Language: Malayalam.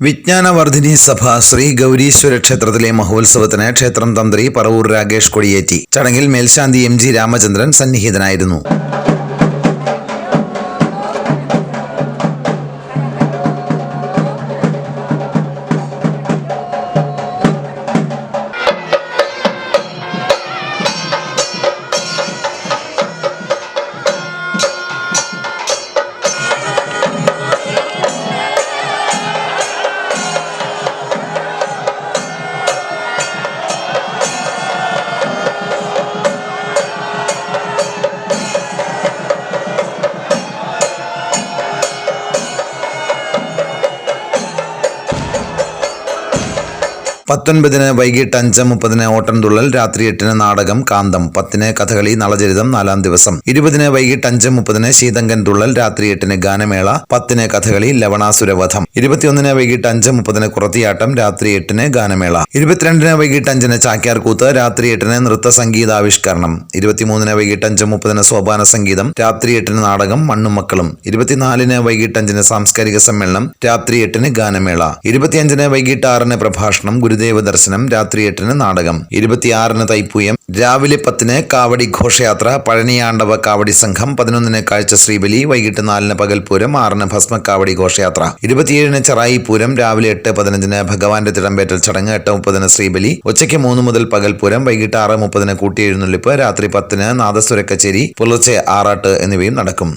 വിജ്ഞാനവർദ്ധിനി സഭ ശ്രീ ഗൗരീശ്വര ക്ഷേത്രത്തിലെ മഹോത്സവത്തിന് ക്ഷേത്രം തന്ത്രി പറവൂർ രാകേഷ് കൊടിയേറ്റി. ചടങ്ങിൽ മേൽശാന്തി എം ജി രാമചന്ദ്രൻ സന്നിഹിതനായിരുന്നു. പത്തൊൻപതിന് വൈകിട്ട് അഞ്ച് മുപ്പതിന് ഓട്ടൻതുള്ളൽ രാത്രി എട്ടിന് നാടകം കാന്തം പത്തിന് കഥകളി നളചരിതം നാലാം ദിവസം. ഇരുപതിന് വൈകിട്ട് അഞ്ച് മുപ്പതിന് ശീതങ്കൻ തുള്ളൽ രാത്രി എട്ടിന് ഗാനമേള പത്തിന് കഥകളി ലവണാസുരവധം. ഇരുപത്തിയൊന്നിന് വൈകിട്ട് അഞ്ച് മുപ്പതിന് കുറത്തിയാട്ടം രാത്രി എട്ടിന് ഗാനമേള. ഇരുപത്തിരണ്ടിന് വൈകിട്ട് അഞ്ചിന് ചാക്യാർകൂത്ത് രാത്രി എട്ടിന് നൃത്ത സംഗീതാവിഷ്കരണം ഇരുപത്തിമൂന്നിന് വൈകിട്ട് അഞ്ച് മുപ്പതിന് സോപാന സംഗീതം രാത്രി എട്ടിന് നാടകം മണ്ണും മക്കളും ഇരുപത്തിനാലിന് വൈകിട്ട് അഞ്ചിന് സാംസ്കാരിക സമ്മേളനം രാത്രി എട്ടിന് ഗാനമേള. ഇരുപത്തിയഞ്ചിന് വൈകിട്ട് ആറിന് പ്രഭാഷണം ഗുരുദേവ ദർശനം രാത്രി എട്ടിന് നാടകം ഇരുപത്തിയാറിന് തൈപ്പൂയം രാവിലെ പത്തിന് കാവടി ഘോഷയാത്ര പഴനിയാണ്ടവ കാവടി സംഘം പതിനൊന്നിന് കാഴ്ച ശ്രീബലി വൈകിട്ട് നാലിന് പകൽപൂരം ആറിന് ഭസ്മക്കാവടി ഘോഷയാത്ര ഇരുപത്തിയേഴിന് ചെറായി പൂരം രാവിലെ എട്ട് പതിനഞ്ചിന് ഭഗവാന്റെ തിടമ്പേറ്റൽ ചടങ്ങ് എട്ട് മുപ്പതിന് ശ്രീബലി ഉച്ചയ്ക്ക് മൂന്ന് മുതൽ പകൽപൂരം വൈകിട്ട് ആറ് മുപ്പതിന് കൂട്ടിയെഴുന്നള്ളിപ്പ് രാത്രി പത്തിന് നാദസ്വര കച്ചേരി പുലർച്ചെ ആറാട്ട് എന്നിവയും നടക്കും.